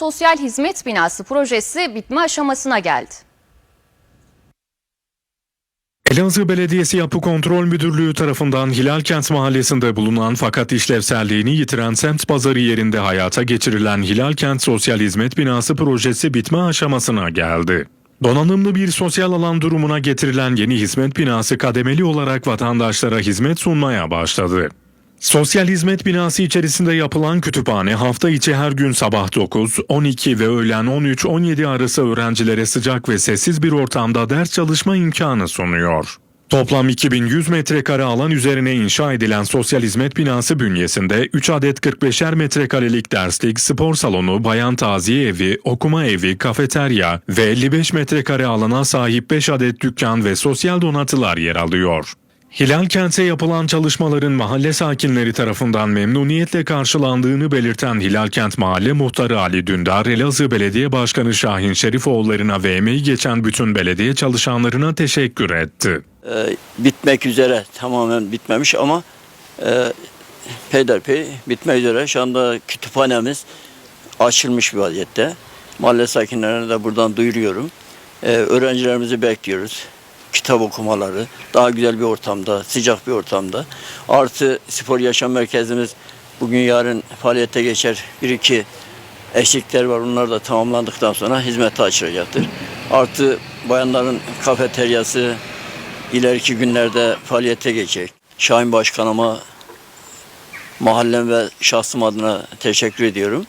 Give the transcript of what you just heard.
Sosyal Hizmet Binası projesi bitme aşamasına geldi. Elazığ Belediyesi Yapı Kontrol Müdürlüğü tarafından Hilal Kent Mahallesi'nde bulunan fakat işlevselliğini yitiren semt pazarı yerinde hayata geçirilen Hilal Kent Sosyal Hizmet Binası projesi bitme aşamasına geldi. Donanımlı bir sosyal alan durumuna getirilen yeni hizmet binası kademeli olarak vatandaşlara hizmet sunmaya başladı. Sosyal hizmet binası içerisinde yapılan kütüphane hafta içi her gün sabah 9, 12 ve öğlen 13-17 arası öğrencilere sıcak ve sessiz bir ortamda ders çalışma imkanı sunuyor. Toplam 2100 metrekare alan üzerine inşa edilen sosyal hizmet binası bünyesinde 3 adet 45'er metrekarelik derslik, spor salonu, bayan taziye evi, okuma evi, kafeterya ve 55 metrekare alana sahip 5 adet dükkan ve sosyal donatılar yer alıyor. Hilal Kent'e yapılan çalışmaların mahalle sakinleri tarafından memnuniyetle karşılandığını belirten Hilal Kent Mahalle Muhtarı Ali Dündar, Elazığ Belediye Başkanı Şahin Şerifoğullarına ve emeği geçen bütün belediye çalışanlarına teşekkür etti. e, bitmek üzere tamamen bitmemiş ama e, peyderpey bitmek üzere. Şu anda kütüphanemiz açılmış bir vaziyette. Mahalle sakinlerine de buradan duyuruyorum. E, öğrencilerimizi bekliyoruz. Kitap okumaları, daha güzel bir ortamda, sıcak bir ortamda. Artı spor yaşam merkezimiz bugün yarın faaliyete geçer. Bir iki eksikler var. Onlar da tamamlandıktan sonra hizmete açılacaktır. Artı bayanların kafeteryası, ileriki günlerde faaliyete geçecek. Şahin Başkanıma mahallem ve şahsım adına teşekkür ediyorum.